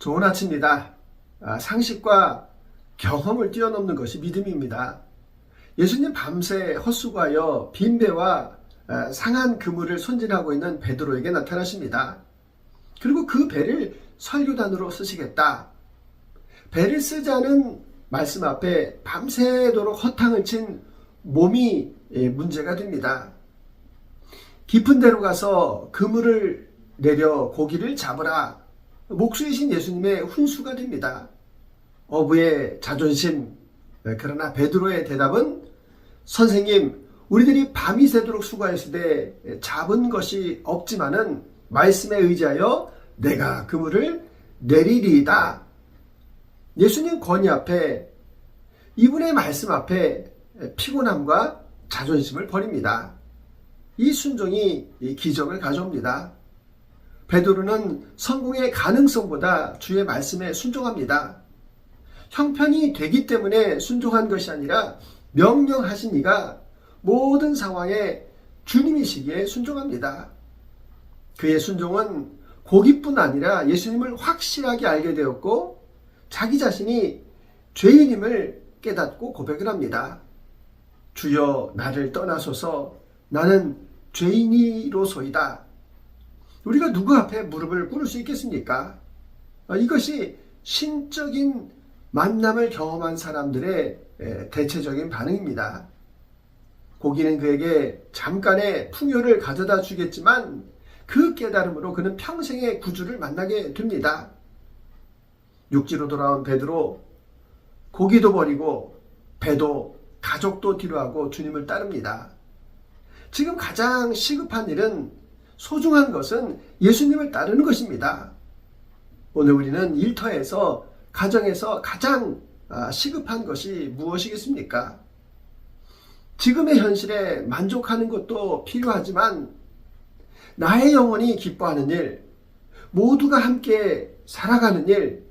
좋은 아침입니다. 아, 상식과 경험을 뛰어넘는 것이 믿음입니다. 예수님 밤새 헛수고하여 빈 배와 아, 상한 그물을 손질하고 있는 베드로에게 나타나십니다. 그리고 그 배를 설교단으로 쓰시겠다. 배를 쓰자는 말씀 앞에 밤새도록 허탕을 친 몸이 예, 문제가 됩니다. 깊은 데로 가서 그물을 내려 고기를 잡으라. 목수이신 예수님의 훈수가 됩니다. 어부의 자존심. 네, 그러나 베드로의 대답은 선생님, 우리들이 밤이 새도록 때 잡은 것이 없지만은 말씀에 의지하여 내가 그물을 내리리이다. 예수님 권위 앞에 이분의 말씀 앞에 피곤함과 자존심을 버립니다. 이 순종이 이 기적을 가져옵니다. 베드로는 성공의 가능성보다 주의 말씀에 순종합니다. 형편이 되기 때문에 순종한 것이 아니라 명령하신 이가 모든 상황에 주님이시기에 순종합니다. 그의 순종은 고기뿐 아니라 예수님을 확실하게 알게 되었고 자기 자신이 죄인임을 깨닫고 고백을 합니다. 주여 나를 떠나소서 나는 죄인이로소이다. 우리가 누구 앞에 무릎을 꿇을 수 있겠습니까? 아, 이것이 신적인 만남을 경험한 사람들의 에, 대체적인 반응입니다. 고기는 그에게 잠깐의 풍요를 가져다 주겠지만 그 깨달음으로 그는 평생의 구주를 만나게 됩니다. 육지로 돌아온 베드로 고기도 버리고 배도 가족도 뒤로하고 주님을 따릅니다. 지금 가장 시급한 일은 소중한 것은 예수님을 따르는 것입니다. 오늘 우리는 일터에서 가정에서 가장 아, 시급한 것이 무엇이겠습니까? 지금의 현실에 만족하는 것도 필요하지만 나의 영혼이 기뻐하는 일, 모두가 함께 살아가는 일,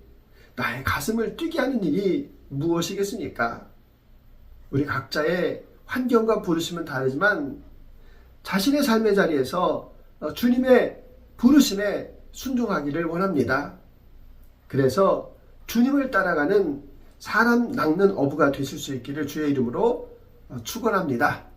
나의 가슴을 뛰게 하는 일이 무엇이겠습니까? 우리 각자의 환경과 부르심은 다르지만 자신의 삶의 자리에서 어, 주님의 부르심에 순종하기를 원합니다. 그래서 주님을 따라가는 사람 낚는 어부가 되실 수 있기를 주의 이름으로 어, 축원합니다.